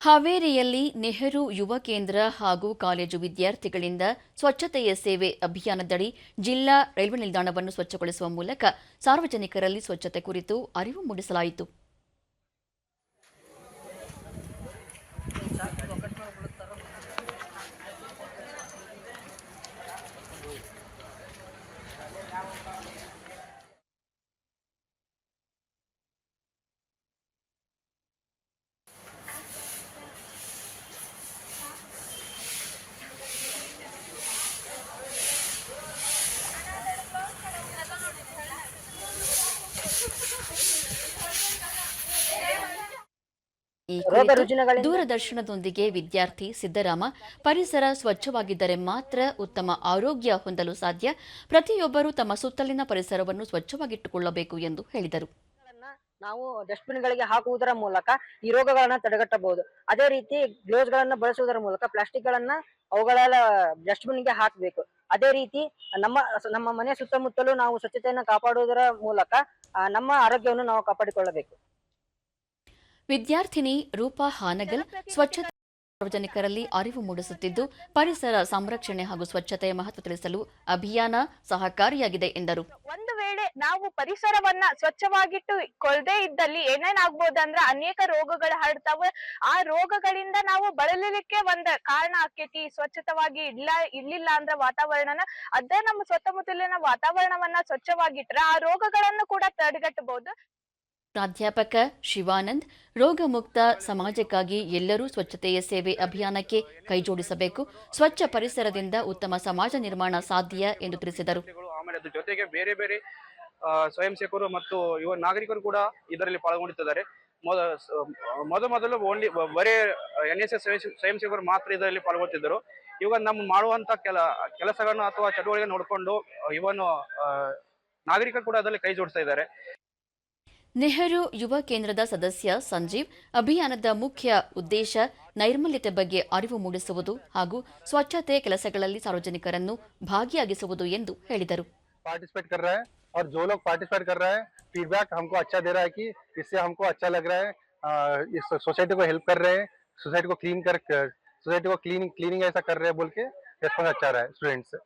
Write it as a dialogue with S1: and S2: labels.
S1: ಹಾವೇರಿಯಲ್ಲಿ ನೆಹರು ಯುವ ಕೇಂದ್ರ ಹಾಗೂ ಕಾಲೇಜು ವಿದ್ಯಾರ್ಥಿಗಳಿಂದ ಸ್ವಚ್ಛತೆಯ ಸೇವೆ ಅಭಿಯಾನದಡಿ ಜಿಲ್ಲಾ ರೈಲ್ವೆ ನಿಲ್ದಾಣವನ್ನು ಸ್ವಚ್ಛಗೊಳಿಸುವ ಮೂಲಕ ಸಾರ್ವಜನಿಕರಲ್ಲಿ ಸ್ವಚ್ಛತೆ ಕುರಿತು ಅರಿವು ಮೂಡಿಸಲಾಯಿತು. ಈ ದೂರದರ್ಶನದೊಂದಿಗೆ ವಿದ್ಯಾರ್ಥಿ ಸಿದ್ದರಾಮ ಪರಿಸರ ಸ್ವಚ್ಛವಾಗಿದ್ದರೆ ಮಾತ್ರ ಉತ್ತಮ ಆರೋಗ್ಯ ಹೊಂದಲು ಸಾಧ್ಯ. ಪ್ರತಿಯೊಬ್ಬರೂ ತಮ್ಮ ಸುತ್ತಲಿನ ಪರಿಸರವನ್ನು ಸ್ವಚ್ಛವಾಗಿಟ್ಟುಕೊಳ್ಳಬೇಕು ಎಂದು ಹೇಳಿದರು.
S2: ನಾವು ಡಸ್ಟ್ಬಿನ್ ಗಳಿಗೆ ಹಾಕುವುದರ ಮೂಲಕ ಈ ರೋಗಗಳನ್ನ ತಡೆಗಟ್ಟಬಹುದು. ಅದೇ ರೀತಿ ಗ್ಲೋಸ್ ಗಳನ್ನ ಬಳಸುವುದರ ಮೂಲಕ ಪ್ಲಾಸ್ಟಿಕ್ ಗಳನ್ನ ಅವುಗಳ ಡಸ್ಟ್ಬಿನ್ಗೆ ಹಾಕಬೇಕು. ಅದೇ ರೀತಿ ನಮ್ಮ ನಮ್ಮ ಮನೆ ಸುತ್ತಮುತ್ತಲೂ ನಾವು ಸ್ವಚ್ಛತೆಯನ್ನು ಕಾಪಾಡುವುದರ ಮೂಲಕ ನಮ್ಮ ಆರೋಗ್ಯವನ್ನು ನಾವು ಕಾಪಾಡಿಕೊಳ್ಳಬೇಕು.
S1: ವಿದ್ಯಾರ್ಥಿನಿ ರೂಪಾ ಹಾನಗಲ್ ಸ್ವಚ್ಛತೆ ಸಾರ್ವಜನಿಕರಲ್ಲಿ ಅರಿವು ಮೂಡಿಸುತ್ತಿದ್ದು, ಪರಿಸರ ಸಂರಕ್ಷಣೆ ಹಾಗೂ ಸ್ವಚ್ಛತೆಯ ಮಹತ್ವ ತಿಳಿಸಲು ಅಭಿಯಾನ ಸಹಕಾರಿಯಾಗಿದೆ ಎಂದರು.
S3: ನಾವು ಪರಿಸರವನ್ನ ಸ್ವಚ್ಛವಾಗಿಟ್ಟು ಕೊಳ್ದೇ ಇದ್ದಲ್ಲಿ ಏನೇನಾಗ್ಬೋದಂದ್ರ ಅನೇಕ ರೋಗಗಳು ಹರಡ್ತಾವ. ಆ ರೋಗಗಳಿಂದ ನಾವು ಬಳಲಿಕ್ಕೆ ಒಂದ್ ಕಾರಣ ಆಕೇತಿ. ಸ್ವಚ್ಛತವಾಗಿ ಇಲ್ಲ ಇರ್ಲಿಲ್ಲ ಅಂದ್ರ ವಾತಾವರಣನ ಅದ ನಮ್ಮ ಸುತ್ತಮುತ್ತಲಿನ ವಾತಾವರಣವನ್ನ ಸ್ವಚ್ಛವಾಗಿಟ್ರ ಆ ರೋಗಗಳನ್ನು ಕೂಡ ತಡೆಗಟ್ಟಬಹುದು.
S1: ಪ್ರಾಧ್ಯಾಪಕ ಶಿವಾನಂದ್ ರೋಗಮುಕ್ತ ಸಮಾಜಕ್ಕಾಗಿ ಎಲ್ಲರೂ ಸ್ವಚ್ಛತೆಯ ಸೇವೆ ಅಭಿಯಾನಕ್ಕೆ ಕೈಜೋಡಿಸಬೇಕು ಸ್ವಚ್ಛ ಪರಿಸರದಿಂದ ಉತ್ತಮ ಸಮಾಜ ನಿರ್ಮಾಣ ಸಾಧ್ಯ ಎಂದು ತಿಳಿಸಿದರು.
S4: ಆಮೇಲೆ ಜೊತೆಗೆ ಬೇರೆ ಸ್ವಯಂ ಸೇವಕರು ಮತ್ತು ಯುವ ನಾಗರಿಕರು ಕೂಡ ಇದರಲ್ಲಿ ಪಾಲ್ಗೊಂಡಿದ್ದಾರೆ. ಮೊದ ಮೊದಲು ಓನ್ಲಿ ಬರೇ ಎನ್ ಎಸ್ ಎಸ್ ಸ್ವಯಂ ಸೇವಕರು ಮಾತ್ರ ಇದರಲ್ಲಿ ಪಾಲ್ಗೊಳ್ತಿದ್ದರು. ಇವಾಗ ನಮ್ಮ ಮಾಡುವಂತ ಕೆಲ ಕೆಲಸಗಳನ್ನು ಅಥವಾ ಚಟುವಟಿಕೆ ನೋಡಿಕೊಂಡು ಇವನು ನಾಗರಿಕ ಕೂಡ ಅದರಲ್ಲಿ ಕೈ ಜೋಡಿಸ್ತಾ ಇದ್ದಾರೆ.
S1: ನೆಹರು ಯುವ ಕೇಂದ್ರದ ಸದಸ್ಯ ಸಂಜೀವ್ ಅಭಿಯಾನದ ಮುಖ್ಯ ಉದ್ದೇಶ ನೈರ್ಮಲ್ಯತೆ ಬಗ್ಗೆ ಅರಿವು ಮೂಡಿಸುವುದು ಹಾಗೂ ಸ್ವಚ್ಛತೆ ಕೆಲಸಗಳಲ್ಲಿ ಸಾರ್ವಜನಿಕರನ್ನು ಭಾಗಿಯಾಗಿಸುವುದು ಎಂದು ಹೇಳಿದರು.
S5: और जो लोग पार्टिसिपेट कर रहा है फीडबैक हमको अच्छा दे रहा है कि इससे हमको अच्छा लग रहा है इस सोसाइटी को हेल्प कर रहे हैं सोसाइटी को क्लीन कर सोसाइटी को क्लीनिंग क्लीनिंग ऐसा कर रहे हैं बोल के रेस्पॉन्स अच्छा रहा है स्टूडेंट्स से।